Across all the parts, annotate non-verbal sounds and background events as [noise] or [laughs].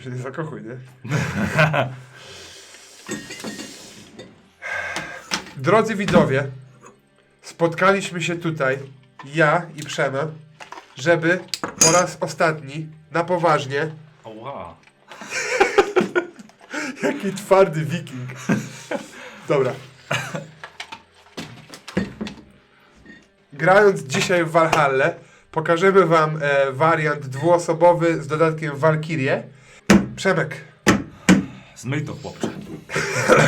Tylko się nie zakochuj, nie? [laughs] Drodzy widzowie, spotkaliśmy się tutaj, ja i Przema, żeby po raz ostatni, na poważnie, Oła. [laughs] Jaki twardy wiking. Dobra. Grając dzisiaj w Valhalla, pokażemy wam e, wariant dwuosobowy z dodatkiem Valkyrie. Przemek, Zmyj to chłopcze.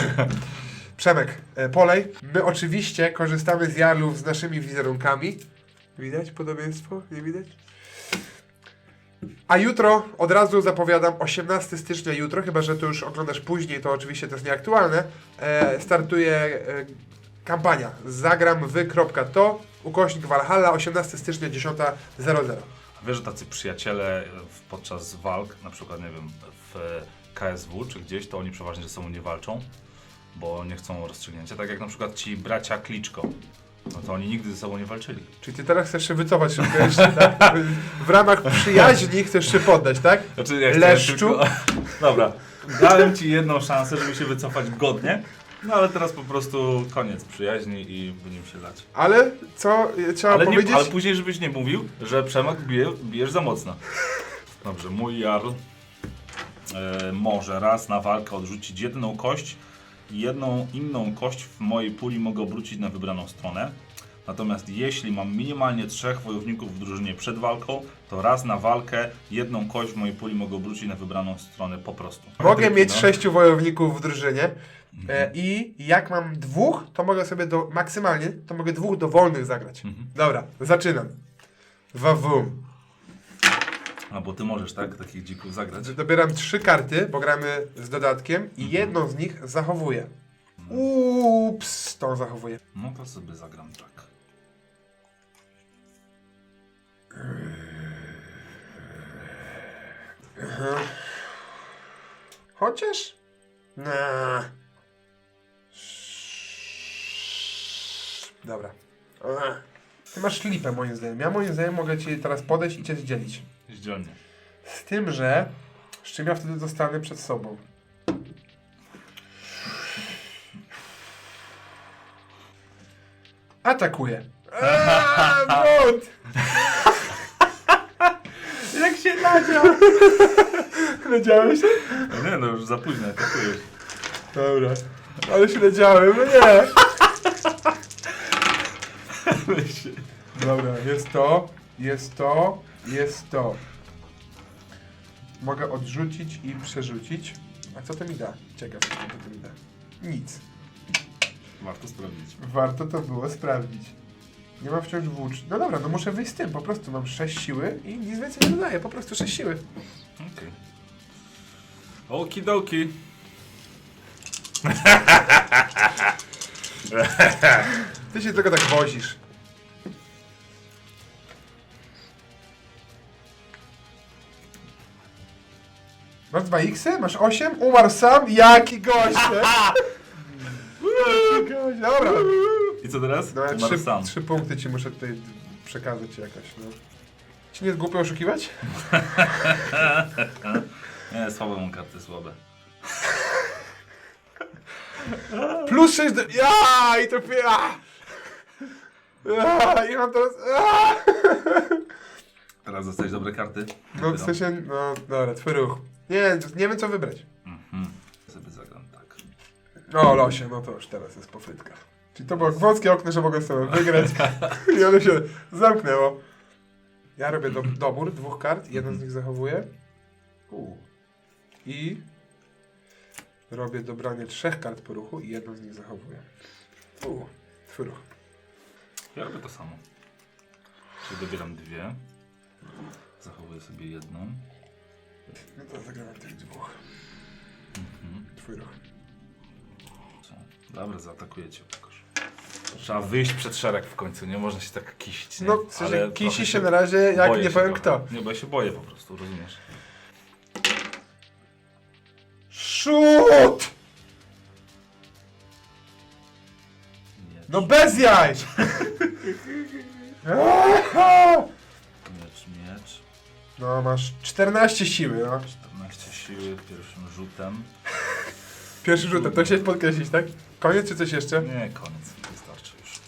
[laughs] Przemek, e, polej. My oczywiście korzystamy z jarlów z naszymi wizerunkami. Widać podobieństwo? Nie widać? A jutro, od razu zapowiadam, 18 stycznia jutro, chyba że to już oglądasz później, to oczywiście to jest nieaktualne, e, startuje e, kampania zagram wy.to ukośnik Valhalla 18 stycznia 10.00. Wiesz, że tacy przyjaciele w- podczas walk, na przykład, nie wiem, w KSW czy gdzieś, to oni przeważnie ze sobą nie walczą, bo nie chcą rozstrzygnięcia. Tak jak na przykład ci bracia Kliczko. No to oni nigdy ze sobą nie walczyli. Czyli ty teraz chcesz się wycofać szybko jeszcze, tak? W ramach przyjaźni chcesz się poddać, tak? Znaczy, ja Leszczu? Tylko... [laughs] Dobra, dałem ci jedną szansę, żeby się wycofać godnie, no ale teraz po prostu koniec przyjaźni i będziemy się lać. Ale co trzeba Ale, nie, powiedzieć? ale później, żebyś nie mówił, że Przemek bije, bijesz za mocno. Dobrze, mój Jarl e, może raz na walkę odrzucić jedną kość i jedną inną kość w mojej puli mogę obrócić na wybraną stronę. Natomiast jeśli mam minimalnie trzech wojowników w drużynie przed walką, to raz na walkę jedną kość w mojej puli mogę obrócić na wybraną stronę po prostu. Mogę mieć No. sześciu wojowników w drużynie e, i jak mam dwóch, to mogę sobie do, maksymalnie, to mogę dwóch dowolnych zagrać. Mhm. Dobra, zaczynam. Wawum. A bo ty możesz, tak? Takich dzików zagrać. Dobieram trzy karty, bo gramy z dodatkiem i jedną z nich zachowuję. Ups, tą zachowuję. No to sobie zagram tak. Chociaż? Na. Dobra. Ty masz lipę moim zdaniem. Ja moim zdaniem mogę ci teraz podejść i cię zdzielić. Zdzielnie. Z tym, że z czym ja wtedy zostanę przed sobą. Atakuję. Eee, [laughs] błąd! [laughs] Jak się nadział! [laughs] Nadziałeś się? No nie no, już za późno atakujesz. Dobra. Ale się nadziałem, no nie! [laughs] Dobra, jest to, jest to, jest to. Mogę odrzucić i przerzucić. A co to mi da? Ciekaw, co to mi da. Nic. Warto sprawdzić. Warto to było sprawdzić. Nie mam wciąż włócz. No dobra, no muszę wyjść z tym. Po prostu mam 6 siły i nic więcej nie dodaję. Po prostu 6 siły. Okej. Okidoki. Ty się tylko tak wozisz. Masz 2 x Masz 8? Umarł sam? Jaki goście! Jaki gość. Dobra. I co teraz? No, Umarł trzy, sam. trzy punkty ci muszę tutaj przekazać jakaś, no. Ci nie jest głupio oszukiwać? [laughs] Nie, słabe mam karty, słabe. [laughs] Plus 6 do... Ja! I to... Ja! Ja! I mam teraz... Ja! Teraz dostałeś dobre karty? No w sensie... No dobra, twój ruch. Nie, nie wiem co wybrać. Mhm. Sobie zagram tak. O, losie, no to już teraz jest po frytkach. Czyli to było wąskie okno, że mogę sobie wygrać [laughs] i ono się zamknęło. Ja robię do, dobór dwóch kart, jedną z nich zachowuję. U. I robię dobranie trzech kart po ruchu i jedną z nich zachowuję. U. Twój ruch. Ja robię to samo. Czyli dobieram dwie. Zachowuję sobie jedną. No to zagrałem tych dwóch. Mhm. Twój ruch. Dobra, zaatakuję cię jakoś. Trzeba wyjść przed szereg w końcu, nie można się tak kisić. Nie? No, w sensie Ale kisi trochę się na razie, jak boję nie się powiem trochę. kto. Nie, bo ja się boję po prostu, rozumiesz? Szut! Nie. No bez jaj! [laughs] [laughs] Aha! No masz 14 siły, no. 14 siły pierwszym rzutem. [laughs] Pierwszy rzut, to chciałeś podkreślić, tak? Koniec czy coś jeszcze? Nie, koniec. Wystarczy już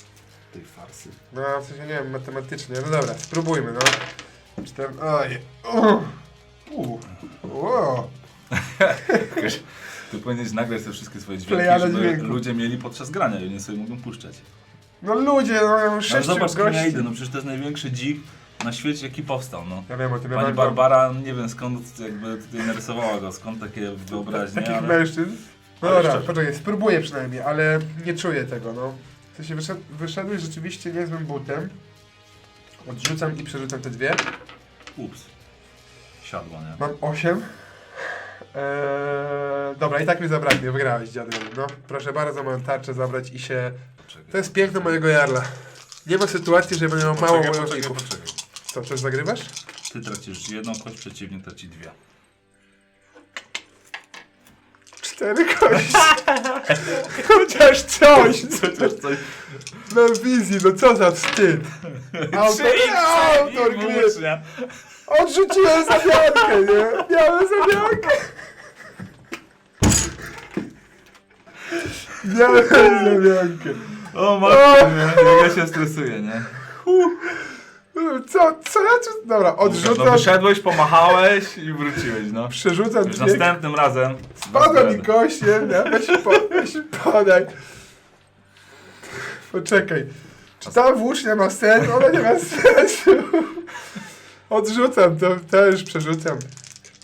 tej farsy. No, w sensie, nie wiem, matematycznie. No dobra, spróbujmy, no. Cztery... Oj. Uh. Wow. Wiesz, Ty powinieneś nagrać te wszystkie swoje dźwięki, Plejada żeby dźwięków. ludzie mieli podczas grania i oni sobie mogą puszczać. No ludzie, no ja mam No zobacz, kim gości. ja idę, no przecież to jest największy dzik na świecie, jaki powstał, no. Ja wiem o tym, ja Pani mam Barbara, nie wiem skąd jakby tutaj narysowała go, skąd takie wyobraźnie, takich ale... mężczyzn. No Ale dobra, szczerze. poczekaj, spróbuję przynajmniej, ale nie czuję tego, no. Ty się wyszedł, wyszedłeś rzeczywiście niezłym butem. Odrzucam i przerzucam te dwie. Ups. Siadła, nie? Mam osiem. Eee, dobra, i tak mi zabraknie, wygrałeś dziadek. No, proszę bardzo, mam tarczę zabrać i się... To jest piękno mojego jarla. Nie ma sytuacji, że będę miał mało Poczekaj, poczekaj, wojowników. poczekaj. Co, coś zagrywasz? Ty tracisz jedną kość, przeciwnik traci dwie. Cztery kości. [laughs] Chociaż coś. Chociaż coś... Na wizji, no co za wstyd. [laughs] Autor, autor gry. Odrzuciłem zamiankę, nie? Miałem zamiankę. Miałem [laughs] zamiankę. O matko, ja się stresuję, nie? Co, co ja tu... Dobra, No odrzucam, wyszedłeś, pomachałeś i wróciłeś, no. przerzucam Już dźwięk. następnym razem... Spadła mi kość, nie? nie? [laughs] Weź, po, weź podaj. Poczekaj. Czy ta włócznia ma sens? Ona nie ma sensu. Odrzucam, to też przerzucam.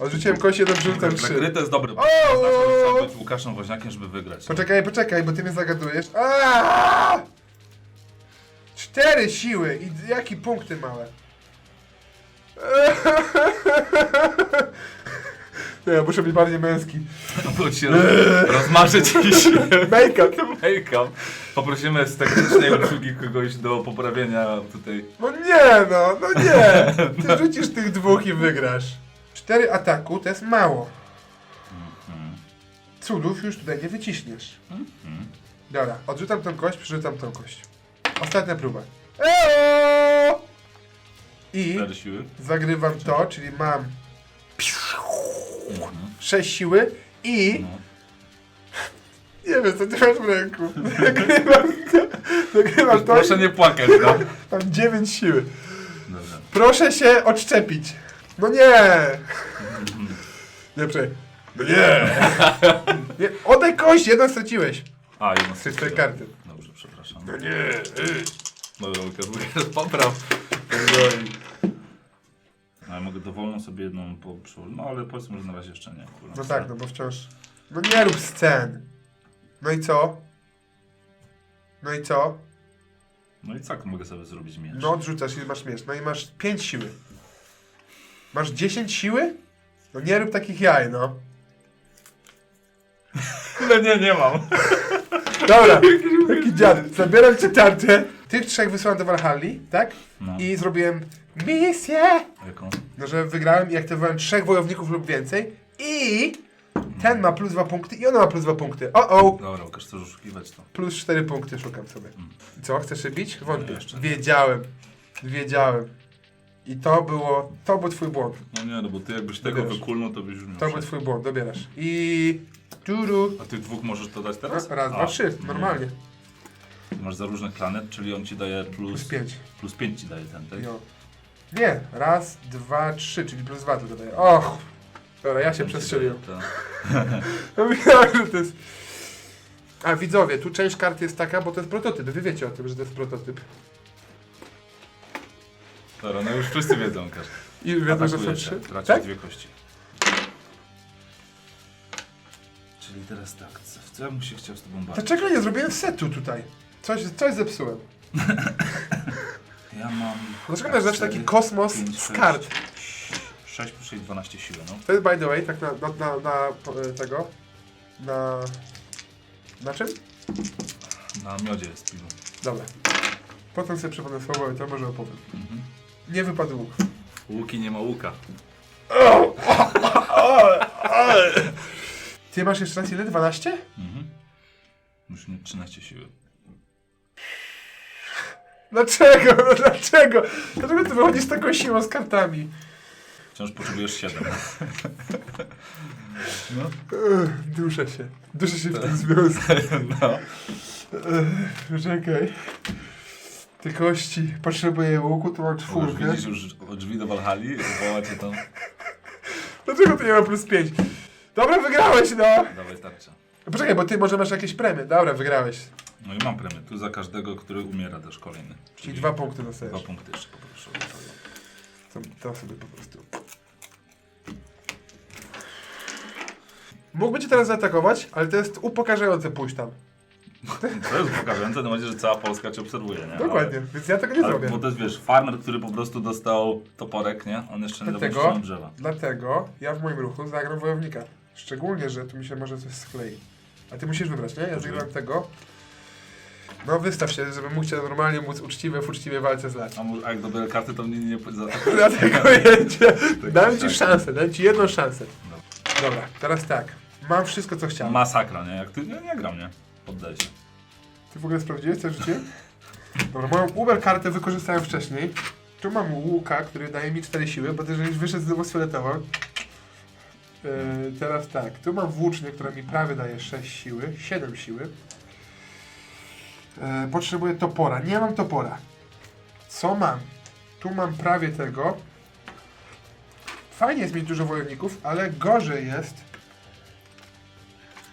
Odrzuciłem kość, jedną przerzucam trzy. to jest dobry. Trzeba być Łukaszem Woźniakiem, żeby wygrać. Poczekaj, poczekaj, bo ty mnie zagadujesz. Aaaa! Cztery siły i jakie punkty małe. [laughs] Nie, ja muszę być bardziej męski. Bo ci roz, [laughs] rozmarzy ci się Make-up. make-up. Poprosimy z technicznej obsługi kogoś do poprawienia tutaj. No nie no, no nie! Ty [laughs] rzucisz tych dwóch i wygrasz. Cztery ataku to jest mało. Cudów już tutaj nie wyciśniesz. Dobra, odrzucam tą kość, przerzucam tą kość. Ostatnia próba. Eee! I Cztery siły. zagrywam to, czyli mam 6 siły i No. nie wiem co ty masz w ręku. Zagrywam to, zagrywam to Proszę i nie płakać, no. mam 9 siły. Proszę się odszczepić. No nie! Nie, przej. No nie! nie! Oddaj kość, jedną straciłeś. A, jedno cztery karty. No nie! Dobra, Łukasz, [laughs] Łukasz, popraw. No, ja mogę dowolną sobie jedną po. No ale powiedzmy, że na razie jeszcze nie. Kurwa. No tak, no bo wciąż... No nie rób scen. No i co? No i co? No i tak mogę sobie zrobić miecz. No odrzucasz i masz miecz. No i masz 5 siły. Masz 10 siły? No nie rób takich jaj, no. [laughs] No nie, nie mam. Dobra, [laughs] taki dziad. Zabieram ci tarczę. Tych trzech wysyłam do Valhalli, tak? No. I zrobiłem misję. Jaką? No, że wygrałem i aktywowałem trzech wojowników lub więcej. I ten ma plus dwa punkty i ona ma plus dwa punkty. O, o! Dobra, Łukasz, chcesz oszukiwać to. Plus cztery punkty szukam sobie. I co, chcesz się bić? Wątpię. Nie, jeszcze. Wiedziałem. Wiedziałem. I to było, to był twój błąd. No nie, no bo ty jakbyś tego Dobierasz. wykulnął, to byś już miał To był sześć. twój błąd, dobierasz. I... Turu. A tych dwóch możesz to dać No, teraz? raz, A, dwa, trzy. nie. Masz za różne klany, czyli on ci daje plus... Plus pięć. Plus pięć ci daje ten, tak? Jo. Nie, raz, dwa, trzy, czyli plus dwa tylko daję. Och! Dobra, ja się przestrzeliłem. daje [laughs] myślałem, że to jest... A widzowie, tu część kart jest taka, bo to jest prototyp. Wy wiecie o tym, że to jest prototyp. Dobra, no już wszyscy wiedzą, Łukasz. I wiadomo, że są trzy. tracisz Tak? dwie kości. Czyli teraz tak, co, w co ja bym się chciał z tobą bawić? Dlaczego nie zrobiłem setu tutaj? Coś, coś zepsułem. [laughs] Ja mam... Dlaczego masz zawsze taki kosmos z kart? 6 plus 6, 12 siły, no. To jest by the way, tak na, na, na, na e, tego, na... Na czym? Na miodzie jest piwo. Dobra. Potem sobie przypomnę słowo i to może opowiem. Mhm. Nie wypadł łuk. Łuki nie ma łuka. Ty masz jeszcze raz ile? 12? Mhm. Musisz mieć 13 siły. Dlaczego? No dlaczego? Dlaczego ty wychodzisz z taką siłą z kartami? Wciąż potrzebujesz 7. No. Ech, Duszę się. Duszę się w tym związku. [laughs] no. Ech, Czekaj. Te kości. Potrzebuję łuku, tu mam Już czwórkę. widzisz już drzwi do Walhali, woła cię tam. Dlaczego tu nie ma plus pięć? Dobra, wygrałeś, no! Dawaj tarczę. Poczekaj, bo ty może masz jakieś premie. Dobra, wygrałeś. No i mam premię. Tu za każdego, który umiera też kolejny. Czyli dwa punkty Dwa dostajesz. punkty jeszcze poproszę. To, to sobie po prostu. Mógłby cię teraz zaatakować, ale to jest upokarzające pójść tam. [laughs] To jest pokazujące, no że cała Polska cię obserwuje, nie? Dokładnie, więc ja tego nie Ale, zrobię. bo to jest, wiesz, farmer, który po prostu dostał toporek, nie? On jeszcze nie Dlatego- drzewa. Dlatego ja w moim ruchu zagram wojownika. Szczególnie, że tu mi się może coś sklei. A ty musisz wybrać, nie? Ja zagram tego. No wystaw się, żeby mógł cię normalnie móc uczciwie, w uczciwej walce zlać. A, a jak dobiorę karty, to mnie nie... Za... Dlatego [laughs] jedzie. Dałem ci tak. szansę, dałem ci jedną szansę. Dobra, teraz tak. Mam wszystko, co chciałem. Masakra, nie? Jak ty... Nie, nie gram, nie? Poddaję się. Ty w ogóle sprawdziłeś co życie? Dobra, moją Uber kartę wykorzystałem wcześniej. Tu mam łuka, który daje mi 4 siły, bo też żeś wyszedł znowu z fioletową. Yy, teraz tak, tu mam włócznię, która mi prawie daje 6 siły, 7 siły. Yy, potrzebuję topora. Nie mam topora. Co mam? Tu mam prawie tego. Fajnie jest mieć dużo wojowników, ale gorzej jest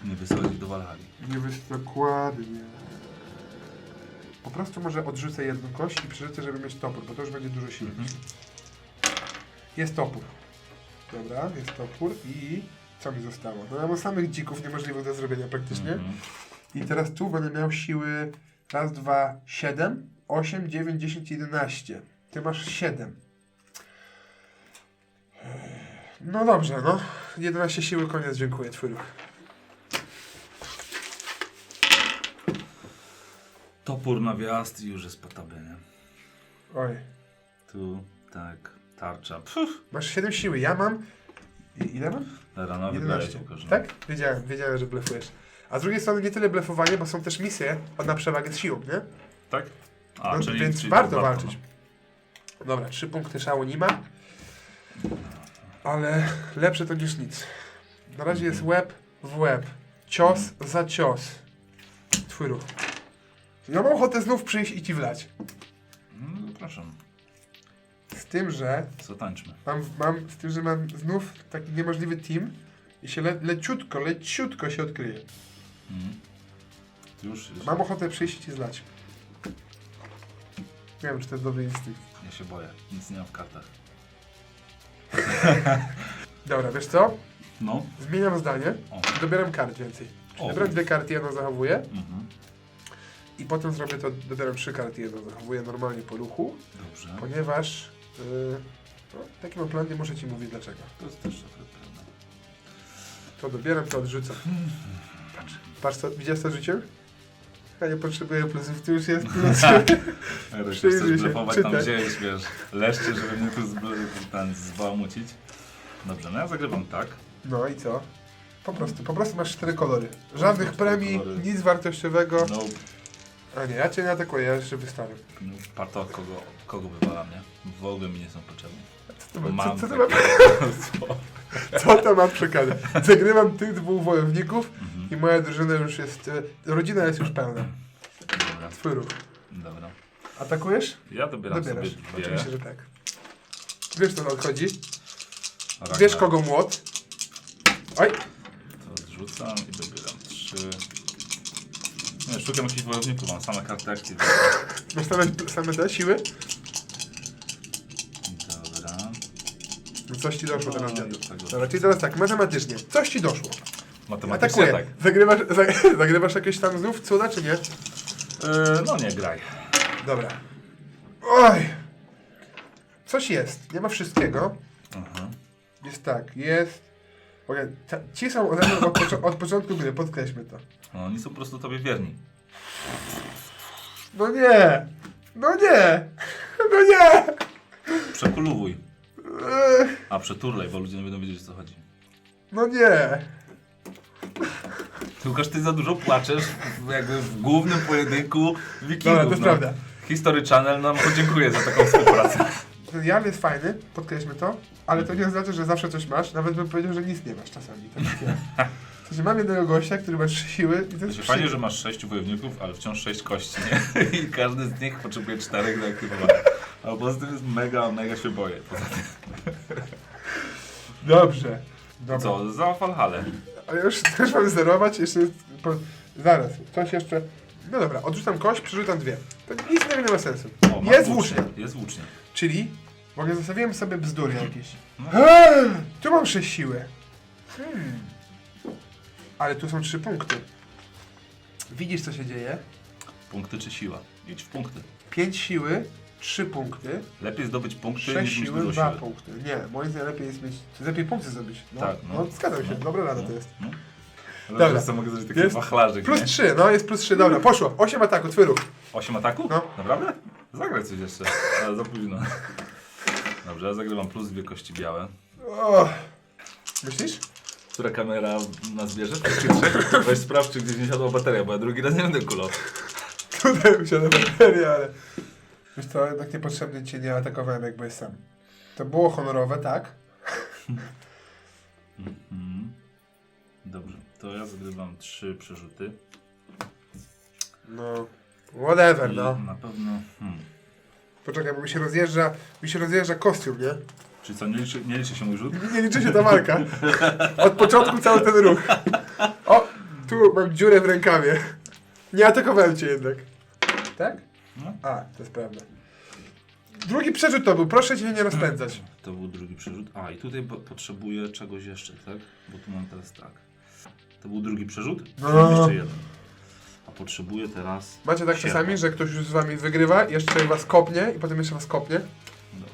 Nie wysadzić do Walhali. Nie być dokładnie. Po prostu może odrzucę jedną kość i przerzucę, żeby mieć topór, bo to już będzie dużo siły. Mhm. Jest topór. Dobra, jest topór i co mi zostało? No mam samych dzików niemożliwych do zrobienia praktycznie. Mhm. I teraz tu będę miał siły raz, dwa, siedem, osiem, dziewięć, dziesięć, jedenaście. Ty masz siedem. No dobrze, no. 11 siły, koniec, dziękuję, twój ruch. Topór na wjazd i już jest po tobie, nie? Oj. Tu, tak, tarcza. Pff, Masz 7 siły, ja mam. I, ile mam? rano wygrałeś 11. Łukasz, no. Tak? Wiedziałem, wiedziałem, że blefujesz. A z drugiej strony nie tyle blefowanie, bo są też misje na przewagę z siłą, nie? Tak? A, No, czyli, więc czyli warto to walczyć. Dobra, 3 punkty szału nie ma. Ale lepsze to niż nic. Na razie jest łeb w łeb. Cios za cios. Twój ruch. Ja mam ochotę znów przyjść i ci wlać. No, proszę, Z tym, że zatańczmy. mam, mam, z tym, że mam znów taki niemożliwy team i się le, leciutko, leciutko się odkryje. Mhm. Już. Mam ochotę przyjść i ci zlać. Nie wiem, czy to jest dobry instynkt. Ja się boję, nic nie mam w kartach. [laughs] Dobra, wiesz co? No. Zmieniam zdanie. O. Dobieram kart więcej. O. Dobieram dwie karty, jedną zachowuję. Mhm. I potem zrobię to, dobieram trzy karty, jedną zachowuję normalnie po ruchu. Dobrze. Ponieważ... Yy, no, taki mam plan, nie muszę ci mówić dlaczego. To jest też akurat prawda. To dobieram, to odrzucam. [laughs] Patrz, patrz co, widziałeś co rzuciłem? Ja nie potrzebuję plusów, tu już jest [laughs] plus. Przyjrzyj chcesz blefować, tam wziąłeś, wiesz, leszcze, żeby mnie tu ten zbałamucić. Dobrze, no ja zagrywam tak. No i co? Po prostu, po prostu masz cztery kolory. Żadnych premii, kolory. nic wartościowego. No, A nie, ja cię nie atakuję, ja jeszcze wystawię. no pato, kogo, kogo wywalam, nie? W ogóle mi nie są potrzebni. Co to ma, co, co, to ma, [laughs] co to ma przekazać? Zagrywam tych dwóch wojowników Mhm. I moja drużyna już jest... e, Rodzina jest już pełna. Dobra, Twój ruch. dobra. Atakujesz? Ja dobieram Dobierasz. sobie dwie. Oczywiście, że tak. Wiesz, co odchodzi? Ragnar. Wiesz, kogo młot? Oj, To odrzucam i dobieram trzy. Nie, szukam jakichś wojowników, mam same karty akcji. [laughs] masz same, same te siły? Dobra. No coś ci doszło No, teraz. i dziadu. tego Dobra, czyli teraz tak, matematycznie. Coś ci doszło. Matematycznie tak. Zagrywasz, [laughs] za- zagrywasz jakieś tam znów cuda, czy nie? E, no nie, graj. Dobra. Oj! Coś jest. Nie ma wszystkiego. Aha. Jest tak, jest... Ta, ci są mnie od, poczo- od początku gry, podkreślmy to. No, oni są po prostu tobie wierni. No nie! No nie! [laughs] No nie! Przekulowuj. A przeturlej, bo ludzie nie będą wiedzieć o co chodzi. No nie! Łukasz, ty za dużo płaczesz w, jakby w głównym pojedynku wikingów. Dobra, to jest no. prawda. History Channel nam podziękuję za taką współpracę. [laughs] ten jarl jest fajny, podkreślmy to, ale to nie znaczy, że zawsze coś masz, nawet bym powiedział, że nic nie masz czasami. Tak jak ja. W sensie mam jednego gościa, który ma trzy siły i to jest Znaczy, fajnie, że masz sześciu wojowników, ale wciąż sześć kości, nie? [laughs] I każdy z nich potrzebuje czterech do aktywowania. A poza tym jest mega, mega się boję. Poza tym, Dobrze. Dobra. co, za Valhalla. Ale już [laughs] też mamy zerować, jeszcze po... Zaraz, coś jeszcze... No dobra, odrzucam kość, przerzucam dwie. To nic nie ma sensu. O, jest włócznie. Jest włócznie. Czyli, bo nie zostawiłem sobie bzdury jakieś. No. Eee, tu mam sześć siły. Hmm. Ale tu są trzy punkty. Widzisz, co się dzieje? Punkty czy siła? Idź w punkty. Pięć siły, trzy punkty. Lepiej zdobyć punkty Sześć niż mieć siły, dużo dwa siły. punkty. Nie, moim zdaniem lepiej jest mieć... Lepiej punkty zdobyć. No, Tak, no. no. zgadzam się, dobra rada to jest. No. Dobra. Dobra. Co mogę zrobić taki Jest wachlarzyk, Plus nie? trzy, no jest plus trzy, dobra, poszło. Osiem ataku, twój ruch. Osiem ataku? No. Naprawdę? Zagraj coś jeszcze. Ale za późno. Dobrze, ja zagrywam plus dwie kości białe. O. Myślisz? Która kamera nas bierze? Czy trzech? Weź sprawdź, czy gdzieś nie siadła bateria, bo ja drugi raz nie będę kulał. [laughs] Tutaj usiadłem baterię, ale... Wiesz co, jednak niepotrzebnie cię nie atakowałem, jak byłeś sam. To było honorowe, tak? [laughs] Mhm. Dobrze, to ja zagrywam trzy przerzuty. No... Whatever, I no. Na pewno... Hmm. Poczekaj, bo mi się rozjeżdża... Mi się rozjeżdża kostium, nie? Czy co, nie liczy, nie liczy się mój rzut? Nie liczy się ta walka. Od początku cały ten ruch. O! Tu mam dziurę w rękawie. Nie atakowałem cię jednak. Tak? No. A, to jest prawda. Drugi przerzut to był, proszę cię nie rozpędzać. To był drugi przerzut. A, i tutaj po potrzebuję czegoś jeszcze, tak? Bo tu mam teraz tak. To był drugi przerzut? No. Jeszcze jeden. A potrzebuję teraz... Macie tak sierpa. czasami, że ktoś już z wami wygrywa, jeszcze was kopnie i potem jeszcze was kopnie? Dobra.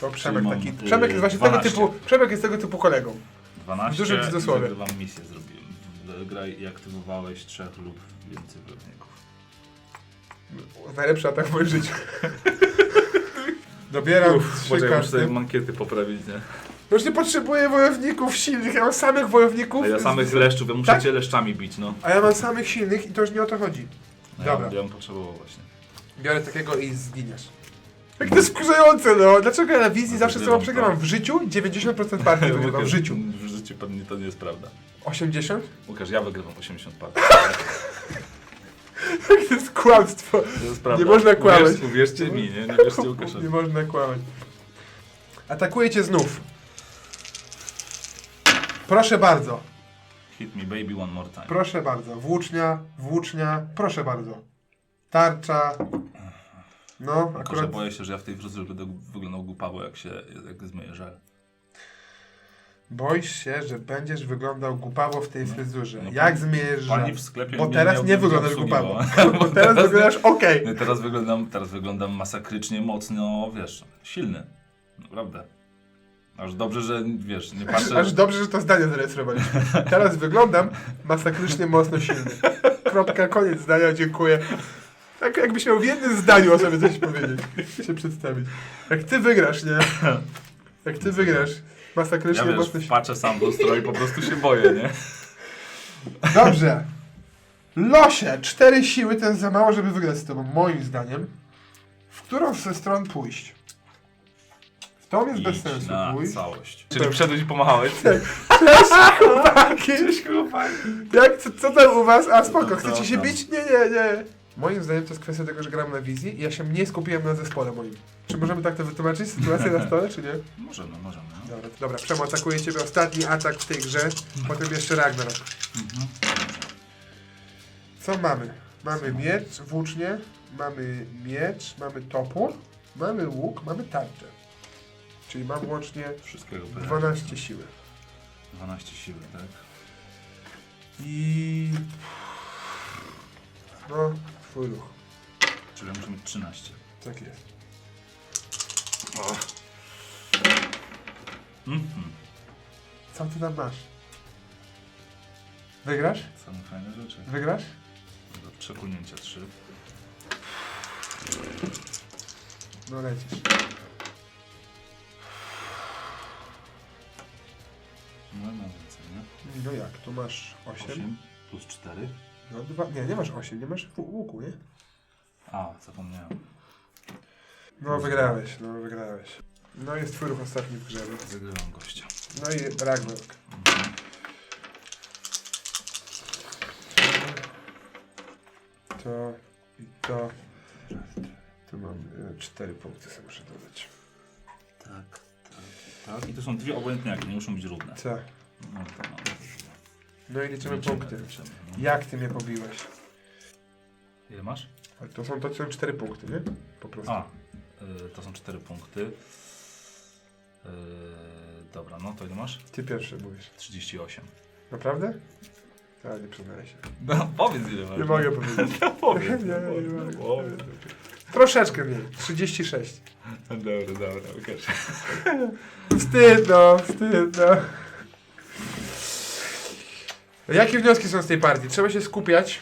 To Przemek mam, taki. y, Przemek jest właśnie tego 12. typu. Przemek jest tego typu kolegą. 12 W dużym cudzysłowie. zagrywam misję zrobiłem. Graj i aktywowałeś trzech lub więcej wojowników. Najlepszy atak w moim życiu. Dobieram trzy Poczekaj, muszę sobie karty. mankiety poprawić, nie? Już nie potrzebuję wojowników silnych, ja mam samych wojowników. A ja samych leszczów, ja muszę Tak? cię leszczami bić, no. A ja mam samych silnych i to już nie o to chodzi. No Dobra. Ja, bym potrzebował właśnie. Biorę takiego i zginiesz. Jak to jest wkurzające, no. Dlaczego ja na wizji No, zawsze wygrywam, sobie przegrywam w życiu 90% partii [laughs] wygrywam w życiu. W życiu pewnie to nie jest prawda. 80? Łukasz, ja wygrywam 80 par. [laughs] [laughs] To jest kłamstwo. To jest prawda. Nie można kłamać. Uwierz, uwierzcie mi, nie? Nie wierzcie [laughs] Łukaszowi. Nie można kłamać. Atakuje cię znów. Proszę bardzo, Hit me baby one more time. proszę bardzo. Włócznia, włócznia, proszę bardzo. Tarcza. No, Tylko, że akurat boję się, że ja w tej fryzurze będę wyglądał głupawo, jak się jak zmyję żel. Boisz się, że będziesz wyglądał głupawo w tej fryzurze. no Jak zmierzysz? Pani w sklepie Bo teraz nie wyglądasz głupawo. [laughs] Bo teraz wyglądasz okej. Nie, teraz wyglądam, teraz wyglądam masakrycznie mocno, wiesz, silny. Naprawdę. Aż dobrze, że wiesz, nie patrzę. Aż dobrze, że to zdanie zarejestrowaliśmy. Teraz wyglądam masakrycznie mocno silny. Kropka, koniec zdania, dziękuję. Tak jakbyś miał w jednym zdaniu o sobie coś powiedzieć. się przedstawić. Jak ty wygrasz, nie? Jak ty wygrasz masakrycznie Ja wiesz, patrzę sam w lustro i po prostu się boję, nie? Dobrze. Losie, cztery siły to jest za mało, żeby wygrać z tobą, moim zdaniem. W którą ze stron pójść? W tą jest bez Idź sensu na pójść. całość. Czyli wszedłeś i pomachałeś? [laughs] Cześć chłopaki! Cześć chłopaki. Jak, co, co tam u was? A spoko, Co chcecie się bić? Nie, nie, nie. Moim zdaniem to jest kwestia tego, że gram na wizji i ja się mniej skupiłem na zespole moim. Czy możemy tak to wytłumaczyć, sytuację na stole, czy nie? Możemy, możemy. Dobra, to dobra. Przemo atakuje ciebie ostatni atak w tej grze, potem jeszcze Ragnarok. Mhm. Co mamy? Mamy miecz, włócznie, mamy miecz, mamy topór, mamy łuk, mamy tarczę. Czyli mam łącznie Wszystkiego byle. 12 siły. 12 siły, tak? I... No, twój ruch. Czyli muszę mieć 13. Tak jest. Mhm. Co ty tam masz? Wygrasz? Same fajne rzeczy. Wygrasz? Do Przekunięcia 3. No lecisz. No mam więcej, nie? No jak, tu masz 8. 8 plus 4. No dwa, nie, nie masz 8, nie masz łuku, nie? A, zapomniałem. No wygrałeś, no wygrałeś. No jest twój ruch ostatni w grze. no. Zagrywam gościa. No i Ragnarok. Mhm. To i to. Tu mam e, cztery punkty, sobie muszę dodać. Tak, tak, tak. I to są dwie obojętniaki, nie muszą być równe. Co? No, to mamy. No i liczymy Liczymy, punkty. liczymy, no. Jak ty mnie pobiłeś? Ile masz? Ale to są, to są cztery punkty, nie? Po prostu. A, y, to są cztery punkty. Y, dobra, no to ile masz? Ty pierwszy mówisz. 38. Naprawdę? A, nie przyznaję się. No, powiedz ile masz. Nie mogę powiedzieć. [laughs] powiedz. Nie, nie, nie mogę. Powiedz. Troszeczkę mniej. 36. [laughs] Dobra, dobra, okaż. Wstyd no, wstyd no. Jakie wnioski są z tej partii? Trzeba się skupiać.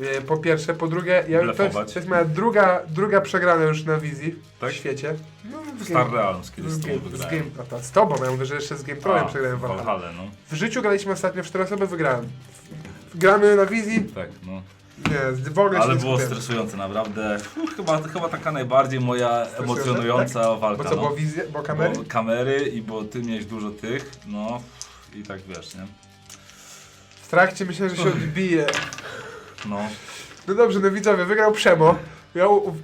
E, Po pierwsze, po drugie, ja, to, jest, Blefować. to jest moja druga, druga przegrana już na wizji Tak? w świecie. No, w Star Realms kiedyś z, z game, tobą z, wygrałem. game, a to z tobą, ja mówię, że jeszcze z Game Pro'em A, przegrałem w Valhalla. Valhalla, no. W życiu graliśmy ostatnio w 4 osoby, wygrałem. Gramy na wizji, Tak, no. nie, w ogóle Ale się było nie skupiałem. stresujące, naprawdę. Chyba, chyba taka najbardziej moja Stresujące? emocjonująca Bo walka. co, no. bo wizja, bo kamery? Bo kamery i bo ty miałeś dużo tych, no i tak wiesz, nie? W trakcie myślałem, że się [laughs] odbije. No. No dobrze, no widzowie, wygrał Przemo. Ja u- e,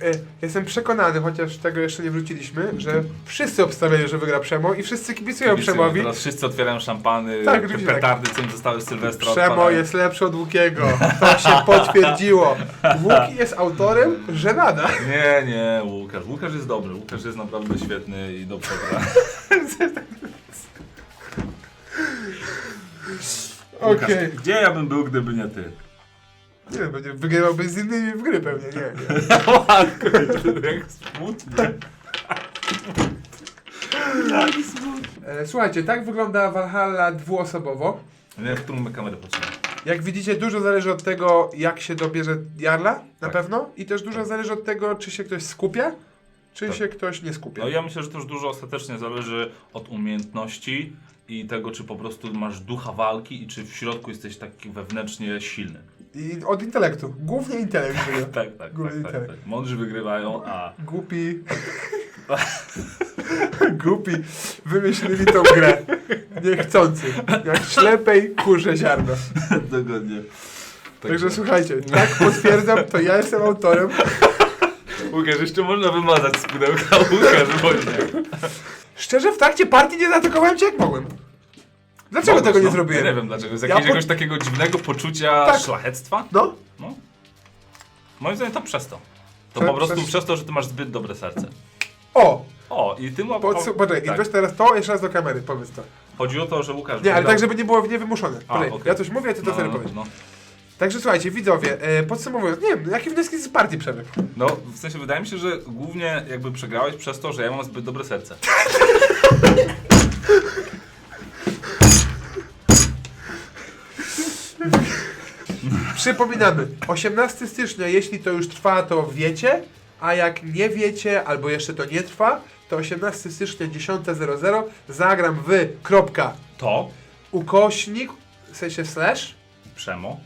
jestem przekonany, chociaż tego jeszcze nie wróciliśmy, że wszyscy obstawiali, że wygra Przemo i wszyscy kibicują Kibicują, Przemowi. Teraz wszyscy otwierają szampany, Tak, te oczywiście tak. petardy, co im zostały z Sylwestra. Przemo odpalają. jest lepszy od Łukiego. To się potwierdziło. Łuki jest autorem żenada. Nie, nie, Łukasz. Łukasz jest dobry, Łukasz jest naprawdę świetny i dobrze gra. [laughs] Okej. Łukasz, Gdzie ja bym był, gdyby nie ty? Nie wiem, będzie wygrywałby z innymi w gry pewnie, nie. Matko, [laughs] jak smutnie. E, słuchajcie, tak wygląda Valhalla dwuosobowo. Nie, w którą my kamerę patrzymy. Jak widzicie, dużo zależy od tego, jak się dobierze Jarla, na Tak. pewno. I też dużo zależy od tego, czy się ktoś skupia, czy Tak. się ktoś nie skupia. No ja myślę, że też dużo ostatecznie zależy od umiejętności i tego, czy po prostu masz ducha walki i czy w środku jesteś taki wewnętrznie silny. I od intelektu. Głównie intelekt wygrywa. [laughs] Tak, tak, tak, tak, intelekt. tak. Mądrzy wygrywają, a Głupi. [laughs] Głupi wymyślili tą grę. Niechcący. Jak ślepej kurze ziarno. [laughs] dogodnie. Także słuchajcie, tak potwierdzam, to ja jestem autorem. Łukasz, jeszcze można wymazać z pudełka Łukasz Woźniak. Szczerze, w trakcie partii nie zaatakowałem cię jak mogłem. Dlaczego Mogłeś, tego nie no. zrobiłem? Ja nie wiem dlaczego, z Ja jakiegoś, takiego dziwnego poczucia Tak. szlachectwa? No, No. Moim zdaniem to przez to. To Prze- po prostu przez- przez to, że ty masz zbyt dobre serce. o, O, i ty ma... podsu- poczekaj, i tak. weź teraz to jeszcze raz do kamery, powiedz to. Chodzi o to, że Łukasz Nie, ale tak, żeby nie było niewymuszone. A, Poczekaj, okej. Ja coś mówię, a ty to no, sobie no, powiedz. no. Także słuchajcie, widzowie, e, podsumowując, nie wiem, jakie wnioski z partii przebiegł? No, w sensie wydaje mi się, że głównie jakby przegrałeś przez to, że ja mam zbyt dobre serce. [laughs] Przypominamy, 18 stycznia, jeśli to już trwa, to wiecie, a jak nie wiecie, albo jeszcze to nie trwa, to 18 stycznia 10.00 zagram w kropka To ukośnik, w sensie slash? Przemo.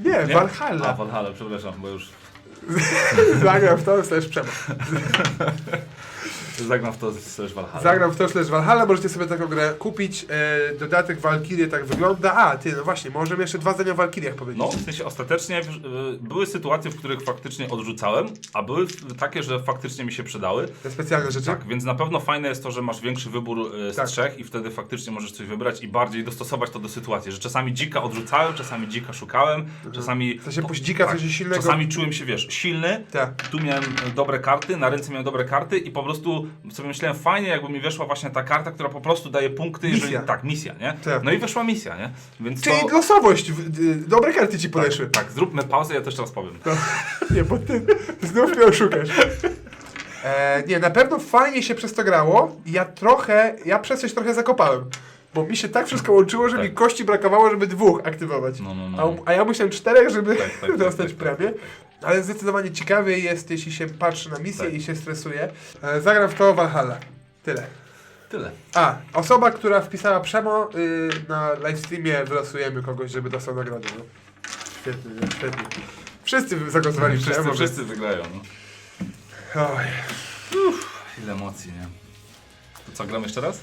Nie, Nie? A, Valhalla. Valhalla, przepraszam, bo już [laughs] Zagram w to slash przemo. [laughs] zagram w to też Valhalla. Zagram w to slash Valhalla, możecie sobie taką grę kupić. E, dodatek Valkyrie tak wygląda. A, ty, no właśnie, możemy jeszcze dwa zdania o Valkyriach powiedzieć. No, w sensie ostatecznie y, były sytuacje, w których faktycznie odrzucałem, a były takie, że faktycznie mi się przydały. Te specjalne rzeczy. Tak, więc na pewno fajne jest to, że masz większy wybór y, z Tak. trzech i wtedy faktycznie możesz coś wybrać i bardziej dostosować to do sytuacji, że czasami dzika odrzucałem, czasami dzika szukałem, czasami... To się poździka, tak, coś silnego. Czasami czułem się, wiesz, silny, Tak. tu miałem dobre karty, na ręce miałem dobre karty i po prostu sobie myślałem, fajnie jakby mi weszła właśnie ta karta, która po prostu daje punkty, Misja. jeżeli... Tak, misja, nie? Tak. No i weszła misja, nie? Więc Czyli to... losowość. Dobre karty ci podeszły. Tak, zróbmy pauzę, ja też teraz powiem. No, [laughs] nie, bo ty znów mnie oszukasz. E, nie, na pewno fajnie się przez to grało. Ja trochę, ja przez coś trochę zakopałem. Bo mi się tak wszystko łączyło, że Tak. mi kości brakowało, żeby dwóch aktywować. No, no, no. A, um- a ja musiałem czterech, żeby Tak, tak, [laughs] tak, dostać tak, tak, tak, Ale zdecydowanie ciekawiej jest, jeśli się patrzy na misję Tak. i się stresuje. E, zagram w to Valhalla. Tyle. Tyle. A, osoba, która wpisała Przemo, y, na livestreamie wylosujemy kogoś, żeby dostał nagrodę. No. Świetnie, nie? świetnie. Wszyscy zagłosowali Wszyscy, Przemo. wszyscy wygrają. No. Oj. Ile emocji, nie? To co, gram jeszcze raz?